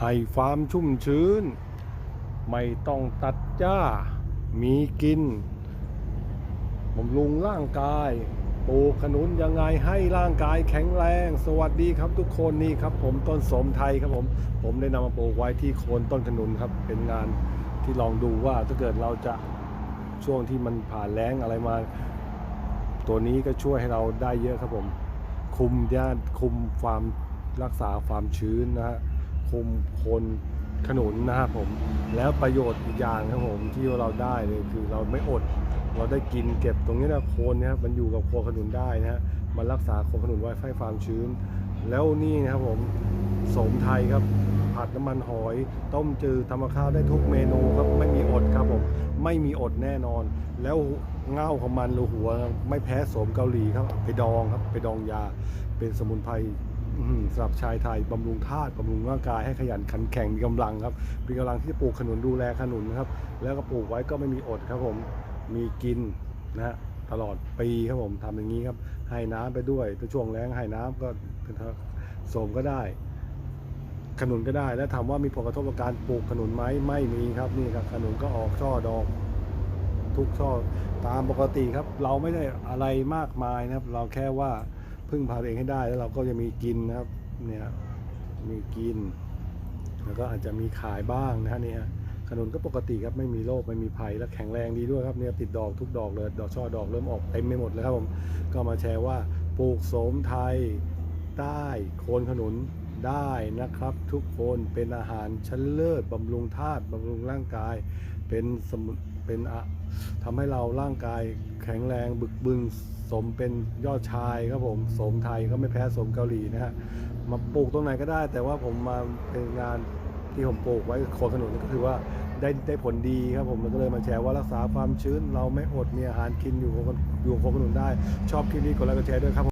ให้ฟาร์มชุ่มชื้น ไม่ต้องตัดหญ้า มีกินบำรุงร่างกายปลูกขนุนยังไงให้ร่างกายแข็งแรง สวัสดีครับทุกคนนี่ครับ ผมต้นสมไทยครับผม ผมได้นำมาปลูกไว้ที่โคนต้นขนุนครับ เป็นงานที่ลองดูว่าถ้าเกิดเราจะช่วงที่มันผ่านแล้งอะไรมา ตัวนี้ก็ช่วยให้เราได้เยอะครับผม คุมย่านคุมความรักษาความชื้นนะฮะ คุมโคนขนุนนะครับผม แล้วประโยชน์อีกอย่างครับผมที่เราได้เลยคือเราไม่อด เราได้กินเก็บตรงนี้นะโคนนะครับมันอยู่กับโคนขนุนได้นะฮะมันรักษาโคนขนุนไว้ให้ความชื้น แล้วนี่นะครับผมสมไทยครับผัดน้ำมันหอย ต้มจืดทำกับข้าวได้ทุกเมนูครับไม่มีอดครับผมไม่มีอดแน่นอน แล้วเง่าของมันรือหัว ไม่แพ้สมเกาหลีครับไปดองครับไปดองยาเป็นสมุนไพร สำหรับชายไทยบำรุงธาตุบำรุงร่างกายให้ขยันขันแข็งมีกำลังครับมีกำลังที่จะปลูกขนุนดูแลขนุนนะครับ แล้วก็ปลูกไว้ก็ไม่มีอดครับผมมีกินนะฮะตลอดปีครับผมทำอย่างนี้ครับให้น้ำไปด้วยถ้าช่วงแล้งให้น้ำก็เป็นโสมก็ได้ ขนุนก็ได้ แล้วถามว่ามีผลกระทบกับการปลูกขนุนไหมไม่มีครับนี่ครับขนุนก็ออกช่อดอก ทุกช่อตามปกติครับ เราไม่ได้อะไรมากมายนะครับ เราแค่ว่า พึ่งพาตัวเองให้ได้แล้วเราก็จะมีกินนะครับเนี่ยมีกิน แล้วก็อาจจะมีขายบ้างนะฮะเนี่ยขนุนก็ปกติครับไม่มีโรคไม่มีภัยและแข็งแรงดีด้วยครับเนี่ยติดดอกทุกดอกเลยดอกช่อดอกเริ่มออกเต็มไปหมดเลยครับผมก็มาแชร์ว่าปลูกโสมไทย โคนขนุนได้นะครับ ทุกคนเป็นอาหารชั้นเลิศบำรุงธาตุบำรุงร่างกาย เป็นสมุนเป็นอะทำให้เราร่างกายแข็งแรงบึกบึนสมเป็นยอดชายครับผมสมไทยก็ไม่แพ้สมเกาหลีนะฮะมาปลูกตรงไหนก็ได้ แต่ว่าผมมาเป็นงานที่ผมปลูกไว้โคนขนุนก็คือว่าได้ได้ผลดีครับผมก็เลยมาแชร์ว่ารักษาความชื้น เราไม่อดมีอาหารกินอยู่กับอยู่โคนขนุนได้ ชอบคลิปนี้กดไลค์กดแชร์ด้วยครับ